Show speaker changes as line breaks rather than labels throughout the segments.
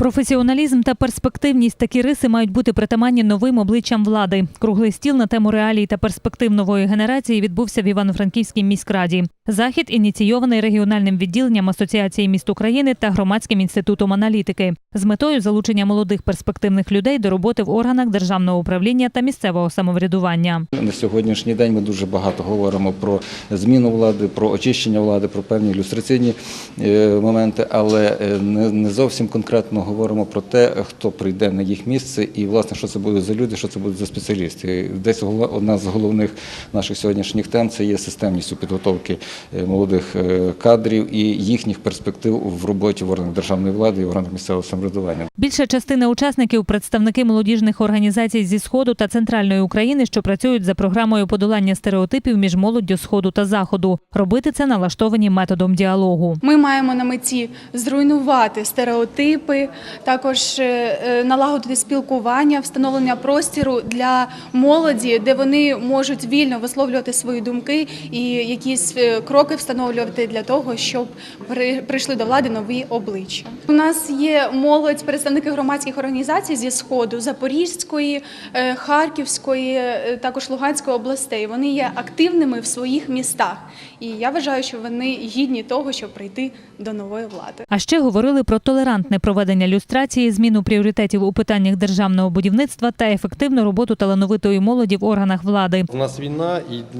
Професіоналізм та перспективність такі риси мають бути притаманні новим обличчям влади. Круглий стіл на тему реалій та перспектив нової генерації відбувся в Івано-Франківській міськраді. Захід ініційований регіональним відділенням Асоціації міст України та громадським інститутом аналітики з метою залучення молодих перспективних людей до роботи в органах державного управління та місцевого самоврядування.
На сьогоднішній день ми дуже багато говоримо про зміну влади, про очищення влади, про певні ілюстраційні е, моменти, але е, не зовсім конкретно говоримо про те, хто прийде на їх місце і власне що це будуть за люди, що це будуть за спеціалісти. Десь одна з головних наших сьогоднішніх тем це є системність у підготовки е, молодих е, кадрів і їхніх перспектив в роботі в органах державної влади і в органах місцевого самоврядування.
Більша частина учасників представники молодіжних організацій зі сходу та центральної України, що працюють за програмою подолання стереотипів між молоддю сходу та заходу. Робити це налаштовані методом діалогу.
Ми маємо на меті зруйнувати стереотипи, також е, е, налагодити спілкування, встановлення простіру для молоді, де вони можуть вільно висловлювати свої думки і якісь е, кроки встановлювати для того, щоб при- прийшли до влади нові обличчя. У нас є молодь, представники громадських організацій зі сходу Запорізької, е, Харківської, е, також Луганської областей. Вони є активними в своїх містах, і я вважаю, що вони гідні того, щоб прийти до нової влади.
А ще говорили про толерантне проведення люстрації, зміну пріоритетів у питаннях державного будівництва та ефективну роботу талановитої молоді в органах влади.
У нас війна і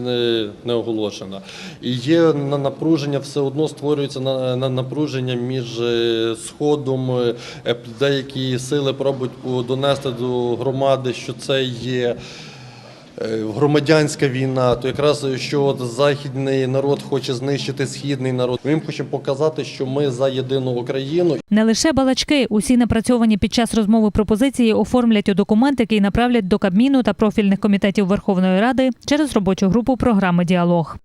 не, оголошена. І є на- напруження, все одно створюється на, на напруження між е, сходом. Е, Деякі сили пробують донести до громади, що це є. е, Громадянська війна, то якраз що от західний народ хоче знищити східний народ. Ми їм хочемо показати, що ми за єдину Україну
Не лише балачки, усі напрацьовані під час розмови пропозиції оформлять у документ, який направлять до Кабміну та профільних комітетів Верховної Ради через робочу групу програми Діалог.